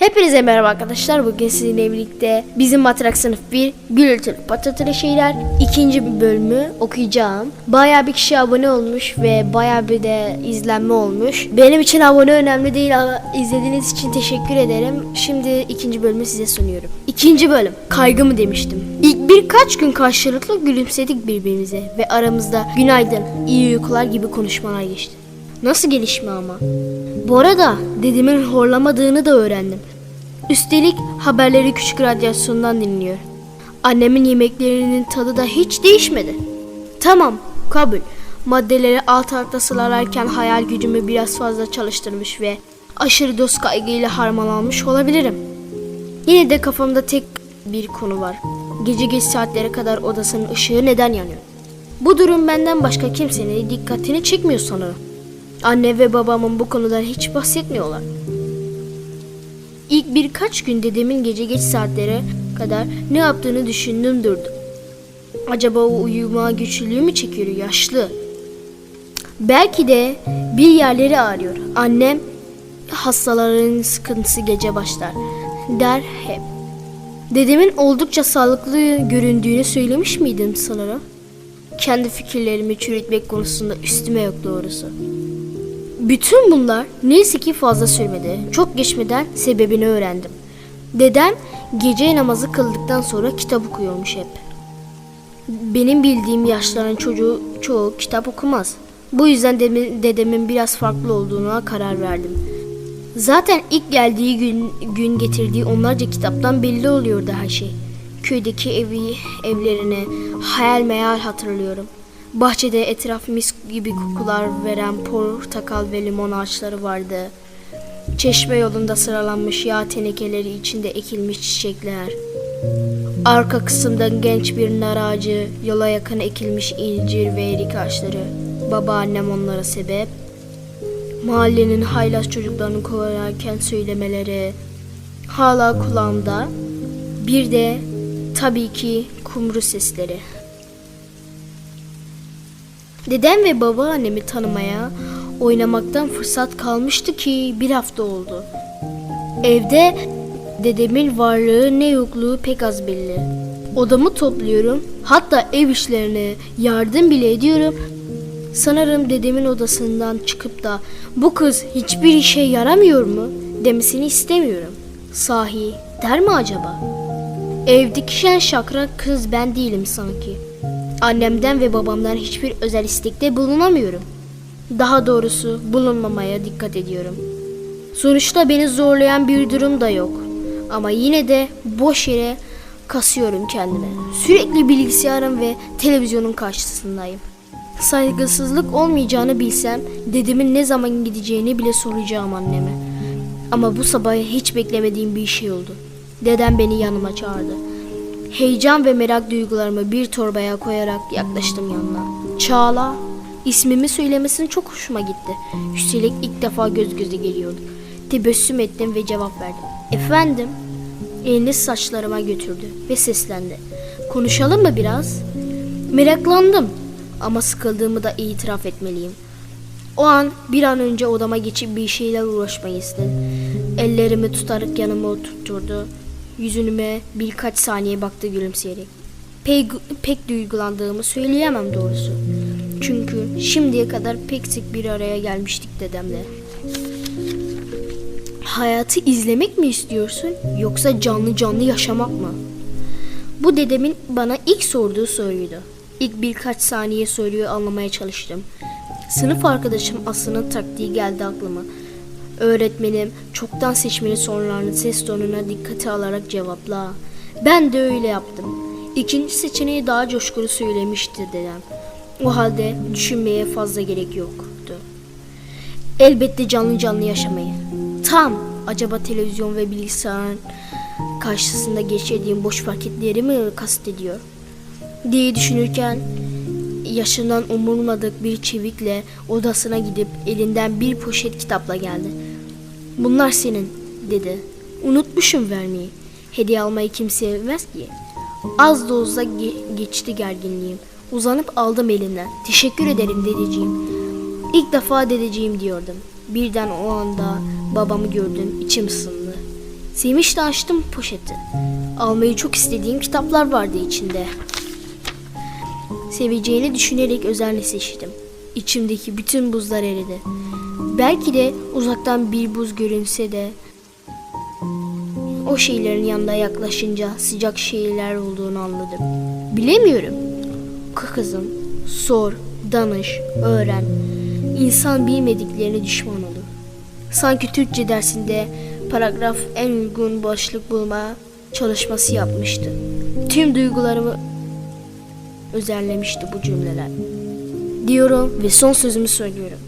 Hepinize merhaba arkadaşlar. Bugün sizinle birlikte bizim matrak sınıf 1 gürültülü patlatılı şeyler ikinci bölümü okuyacağım. Bayağı bir kişi abone olmuş ve bayağı bir de izlenme olmuş. Benim için abone önemli değil ama izlediğiniz için teşekkür ederim. Şimdi ikinci bölümü size sunuyorum. İkinci bölüm. Kaygı mı demiştim. İlk birkaç gün karşılıklı gülümsedik birbirimize ve aramızda günaydın, iyi uykular gibi konuşmalar geçti. Nasıl gelişme ama? Bu arada dedemin horlamadığını da öğrendim. Üstelik haberleri küçük radyasyondan dinliyor. Annemin yemeklerinin tadı da hiç değişmedi. Tamam, kabul. Maddeleri alt alta sıralarken hayal gücümü biraz fazla çalıştırmış ve aşırı doz kaygıyla harmanlanmış olabilirim. Yine de kafamda tek bir konu var. Gece geç saatlere kadar odasının ışığı neden yanıyor? Bu durum benden başka kimsenin dikkatini çekmiyor sanırım. Anne ve babamın bu konudan hiç bahsetmiyorlar. İlk birkaç gün dedemin gece geç saatlere kadar ne yaptığını düşündüm durdum. Acaba o uyuma güçlülüğü mü çekiyor yaşlı? Belki de bir yerleri ağrıyor. Annem hastaların sıkıntısı gece başlar der hep. Dedemin oldukça sağlıklı göründüğünü söylemiş miydim sanırım? Kendi fikirlerimi çürütmek konusunda üstüme yok doğrusu. Bütün bunlar neyse ki fazla sürmedi. Çok geçmeden sebebini öğrendim. Dedem gece namazı kıldıktan sonra kitap okuyormuş hep. Benim bildiğim yaşların çocuğu çoğu kitap okumaz. Bu yüzden dedemin biraz farklı olduğuna karar verdim. Zaten ilk geldiği gün, gün getirdiği onlarca kitaptan belli oluyordu her şey. Köydeki evi, evlerini hayal meyal hatırlıyorum. Bahçede etraf mis gibi kokular veren portakal ve limon ağaçları vardı. Çeşme yolunda sıralanmış yağ tenekeleri içinde ekilmiş çiçekler. Arka kısımda genç bir nar ağacı, yola yakın ekilmiş incir ve erik ağaçları. Babaannem onlara sebep. Mahallenin haylaz çocuklarını kovalarken söylemeleri hala kulağımda. Bir de tabii ki kumru sesleri. Dedem ve babaannemi tanımaya, oynamaktan fırsat kalmıştı ki bir hafta oldu. Evde dedemin varlığı ne yokluğu pek az belli. Odamı topluyorum, hatta ev işlerine yardım bile ediyorum. Sanırım dedemin odasından çıkıp da bu kız hiçbir işe yaramıyor mu demesini istemiyorum. Sahi der mi acaba? Evdeki şen şakrak kız ben değilim sanki. Annemden ve babamdan hiçbir özel istekte bulunamıyorum. Daha doğrusu bulunmamaya dikkat ediyorum. Sonuçta beni zorlayan bir durum da yok. Ama yine de boş yere kasıyorum kendime. Sürekli bilgisayarım ve televizyonun karşısındayım. Saygısızlık olmayacağını bilsem dedemin ne zaman gideceğini bile soracağım anneme. Ama bu sabah hiç beklemediğim bir şey oldu. Dedem beni yanıma çağırdı. Heyecan ve merak duygularımı bir torbaya koyarak yaklaştım yanına. Çağla, ismimi söylemesini çok hoşuma gitti. Üstelik ilk defa göz göze geliyorduk. Tebessüm ettim ve cevap verdim. Efendim? Elini saçlarıma götürdü ve seslendi. Konuşalım mı biraz? Meraklandım ama sıkıldığımı da itiraf etmeliyim. O an bir an önce odama geçip bir şeyler uğraşmayı istedim. Ellerimi tutarak yanıma oturtturdu. Yüzünüme birkaç saniye baktı gülümseyerek. Pek, pek duygulandığımı söyleyemem doğrusu. Çünkü şimdiye kadar pek sık bir araya gelmiştik dedemle. Hayatı izlemek mi istiyorsun yoksa canlı canlı yaşamak mı? Bu dedemin bana ilk sorduğu soruydu. İlk birkaç saniye soruyu anlamaya çalıştım. Sınıf arkadaşım Aslı'nın taktiği geldi aklıma. Öğretmenim çoktan seçmeli sorularını ses tonuna dikkate alarak cevapla. Ben de öyle yaptım. İkinci seçeneği daha coşkulu söylemişti dedem. O halde düşünmeye fazla gerek yoktu. Elbette canlı canlı yaşamayı. Tam acaba televizyon ve bilgisayarın karşısında geçirdiğim boş vakitleri mi kastediyor? diye düşünürken yaşından umurmadık bir çevikle odasına gidip elinden bir poşet kitapla geldi. Bunlar senin dedi. Unutmuşum vermeyi. Hediye almayı kimse sevmez ki. Az da olsa ge- geçti gerginliğim. Uzanıp aldım elinden. Teşekkür ederim dedeciğim. İlk defa dedeciğim diyordum. Birden o anda babamı gördüm. içim ısındı. Sevinçle açtım poşeti. Almayı çok istediğim kitaplar vardı içinde. Seveceğini düşünerek özenle seçtim. İçimdeki bütün buzlar eridi. Belki de uzaktan bir buz görünse de o şeylerin yanında yaklaşınca sıcak şeyler olduğunu anladım. Bilemiyorum. Kızım, sor, danış, öğren. İnsan bilmediklerini düşman olur. Sanki Türkçe dersinde paragraf en uygun başlık bulma çalışması yapmıştı. Tüm duygularımı özellemişti bu cümleler. Diyorum ve son sözümü söylüyorum.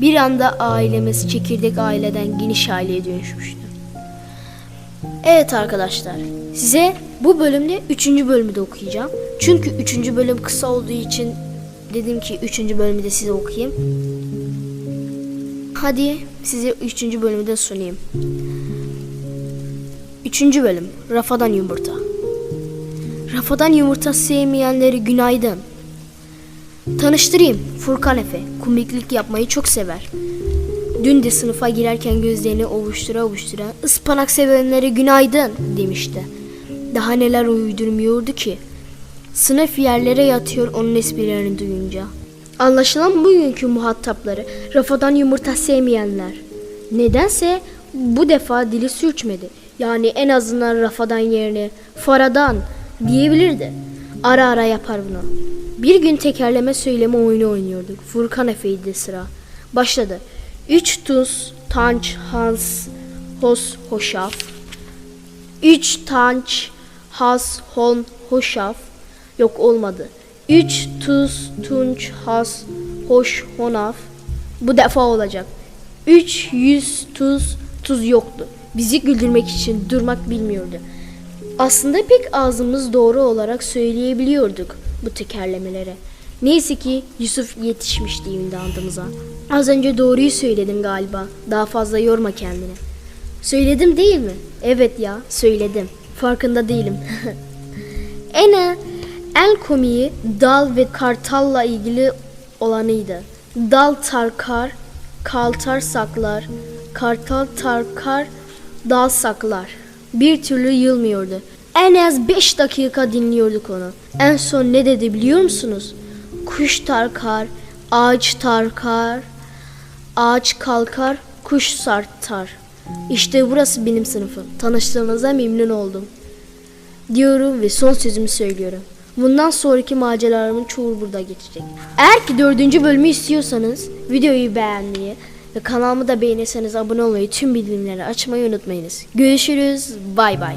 Bir anda ailemiz çekirdek aileden geniş aileye dönüşmüştü. Evet arkadaşlar, size bu bölümde 3. bölümü de okuyacağım. Çünkü 3. bölüm kısa olduğu için dedim ki 3. bölümü de size okuyayım. Hadi size 3. bölümü de sunayım. 3. bölüm Rafadan Yumurta Rafadan yumurta sevmeyenleri günaydın. Tanıştırayım Furkan Efe. Komiklik yapmayı çok sever. Dün de sınıfa girerken gözlerini ovuştura ovuştura ıspanak sevenlere günaydın demişti. Daha neler uydurmuyordu ki. Sınıf yerlere yatıyor onun esprilerini duyunca. Anlaşılan bugünkü muhatapları rafadan yumurta sevmeyenler. Nedense bu defa dili sürçmedi. Yani en azından rafadan yerine faradan diyebilirdi. Ara ara yapar bunu. Bir gün tekerleme söyleme oyunu oynuyorduk. Furkan Efe'ydi sıra. Başladı. Üç tuz, tanç, hans, hos, hoşaf. Üç tanç, has, hon, hoşaf. Yok olmadı. Üç tuz, tunç, has, hoş, honaf. Bu defa olacak. Üç yüz tuz, tuz yoktu. Bizi güldürmek için durmak bilmiyordu. Aslında pek ağzımız doğru olarak söyleyebiliyorduk bu tekerlemelere. Neyse ki Yusuf yetişmişti imdadımıza. Az önce doğruyu söyledim galiba. Daha fazla yorma kendini. Söyledim değil mi? Evet ya, söyledim. Farkında değilim. Ene el komiği dal ve kartalla ilgili olanıydı. Dal tarkar, kaltar saklar, kartal tarkar, dal saklar. Bir türlü yılmıyordu. En az 5 dakika dinliyorduk onu. En son ne dedi biliyor musunuz? Kuş tarkar, ağaç tarkar, ağaç kalkar, kuş sartar. İşte burası benim sınıfım. Tanıştığımıza memnun oldum. Diyorum ve son sözümü söylüyorum. Bundan sonraki maceralarımın çoğu burada geçecek. Eğer ki dördüncü bölümü istiyorsanız videoyu beğenmeyi ve kanalımı da beğenirseniz abone olmayı, tüm bildirimleri açmayı unutmayınız. Görüşürüz. Bay bay.